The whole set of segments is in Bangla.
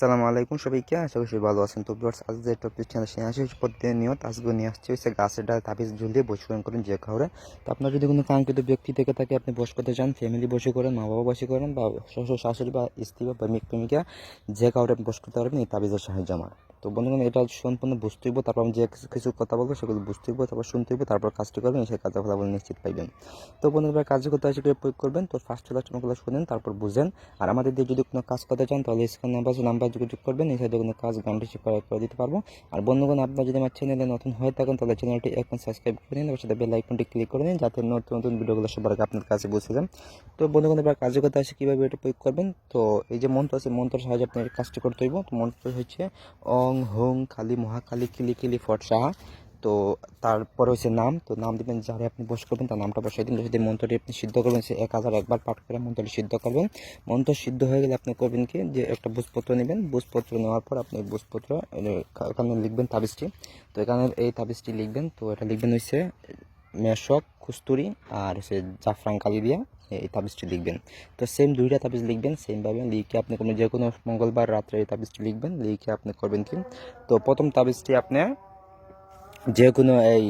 সালামু আলাইকুম সবাইকে, আশা করি ভালো আছেন। তো ভিউয়ার্স, আজ যে টপিক চ্যানেল নিয়ে আসে প্রতিনিয়ত আজকে নিয়ে আসছে হচ্ছে গাছের ডাল তাবিজ ঝুলিয়ে বসে করেন যে খাওয়ারে তো আপনার যদি কোনো কাঙ্ক্ষিত ব্যক্তি থেকে থাকে, আপনি বস করতে চান ফ্যামিলি বসে করেন, মা বাবা বসে করেন, বা শ্বশুর, শাশুড়ি বা স্ত্রী বা প্রেমিক, প্রেমিকা, যে কাউরে আপনি বস করতে পারবেন, এই তাবিজের সাহায্য আমার। তো বন্ধুগণ, এটা সম্পূর্ণ বুঝতে হইব, তারপর আমি যে কিছু- কথা বলব, সেগুলো বুঝতে হইব, তারপর শুনতে হইব, তারপর কাজটি করবেন সেই কাজের ফলাফল নিশ্চিত পাইবেন। তো বন্ধুরা কাজ করতে করে প্রয়োগ করবেন, তো ফার্স্ট ক্লাস তোমাগুলো শুনেন, তারপর বুঝেন। আর আমাদের দিয়ে যদি কোনো কাজ করতে চান, তাহলে স্ক্যান নাম্বার নাম্বার যোগাযোগ করবেন, এই সাইডে কোনো কাজ গানটি করে করে দিতে পারব। আর বন্ধুগণ, আপনার যদি আমার চ্যানেলে নতুন হয়ে থাকেন, তাহলে চ্যানেলটি এখন সাবস্ক্রাইব করে নিন সাথে বেল আইকনটি ক্লিক করে নিন, যাতে নতুন নতুন ভিডিওগুলো সবার আগে আপনার কাছে পৌঁছে যান তো বন্ধুগণ, এবার কাজের কথা আসে, কীভাবে এটা প্রয়োগ করবেন? তো এই যে মন্ত্র আছে, মন্ত্রের সাহায্যে আপনার কাজটি করতে হইব। তো মন্ত্র হচ্ছে, অং, হং, কালী, মহাকালী, কিলি কিলি, ফট, সাহা। তো তারপরে হচ্ছে নাম, তো নাম দিবেন যারে আপনি বস করবেন, তার নামটা বসাই দিন যদি মন্ত্রটি আপনি সিদ্ধ করবেন, সে এক হাজার একবার পাঠ করে মন্ত্রটি সিদ্ধ করবেন। মন্ত্র সিদ্ধ হয়ে গেলে আপনি করবেন কি, যে একটা বুঝপত্র নেবেন। বুঝপত্র নেওয়ার পর আপনি বুঝপত্র এখানে লিখবেন তাবিজটি। তো এখানে এই তাবিজটি লিখবেন, তো এটা লিখবেন হচ্ছে মেশক কুস্তুরি আর হচ্ছে জাফরান কালি দিয়া এই তাবিজটি লিখবেন। তো সেম দুইটা তাবিজ লিখবেন সেমভাবে লিখে আপনি কোনো যে কোনো মঙ্গলবার রাত্রে এই তাবিজটি লিখবেন, লিখে আপনি করবেন কি। তো প্রথম তাবিজটি আপনি যে কোনো এই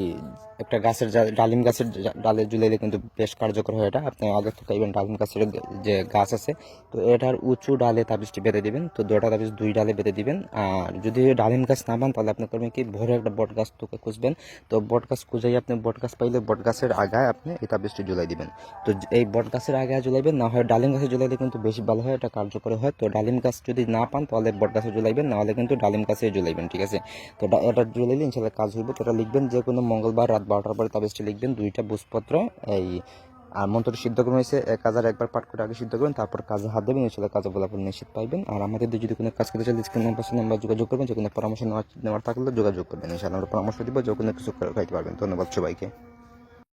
একটা গাছের ডালিম গাছের ডালে ঝুলাইলে কিন্তু বেশ কার্যকর হয় এটা। আপনি আগে থেকে ইভেন ডালিম গাছের যে গাছ আছে, তো এটার উঁচু ডালে তাবিজটি বেঁধে দিবেন, তো দুটা তাবিজ দুই ডালে বেঁধে দিবেন। আর যদি ডালিম গাছ না পান তাহলে আপনি করবেন কি, ভোরে একটা বট গাছ তোকে খুঁজবেন। তো বট গাছ খুঁজেই আপনি বট গাছ পাইলে বট গাছের আগায় আপনি এই তাবিজটি ঝুলাই দিবেন। তো এই বট গাছের আগায় ঝুলাইবেন, না হয় ডালিম গাছে ঝুলাইলে কিন্তু বেশি ভালো হয়, এটা কার্যকর হয়। তো ডালিম গাছ যদি না পান, তাহলে বট গাছে ঝুলাইবেন, না হলে কিন্তু ডালিম গাছে ঝুলাইবেন, ঠিক আছে? তো এটা ঝুলাইলে ইনশাল্লাহ কাজ হইব। তো এটা লিখবেন যে কোনো মঙ্গলবার রাত বারোটার পরে তাবিজটি লিখবেন, দুইটা বুঝপত্র, এই, আর মন্ত্রটি সিদ্ধ করুন হয়েছে, এক হাজার একবার পাঠ করে আগে সিদ্ধ করবেন, তারপর কাজে হাত দেবেন ইনশাল্লাহ কাজে ফলাফল নিশ্চিত পাইবেন। আর আমাদের যদি কোনো কাজ করতে চাই স্ক্রিন নাম্বার নাম্বার যোগাযোগ করবেন যে কোনো পরামর্শ নেওয়ার নেওয়ার থাকলে যোগাযোগ করবেন ইনশাল্লাহ আমরা পরামর্শ দিব, যে কোনো কিছু খাইতে পারবেন। ধন্যবাদ সবাইকে।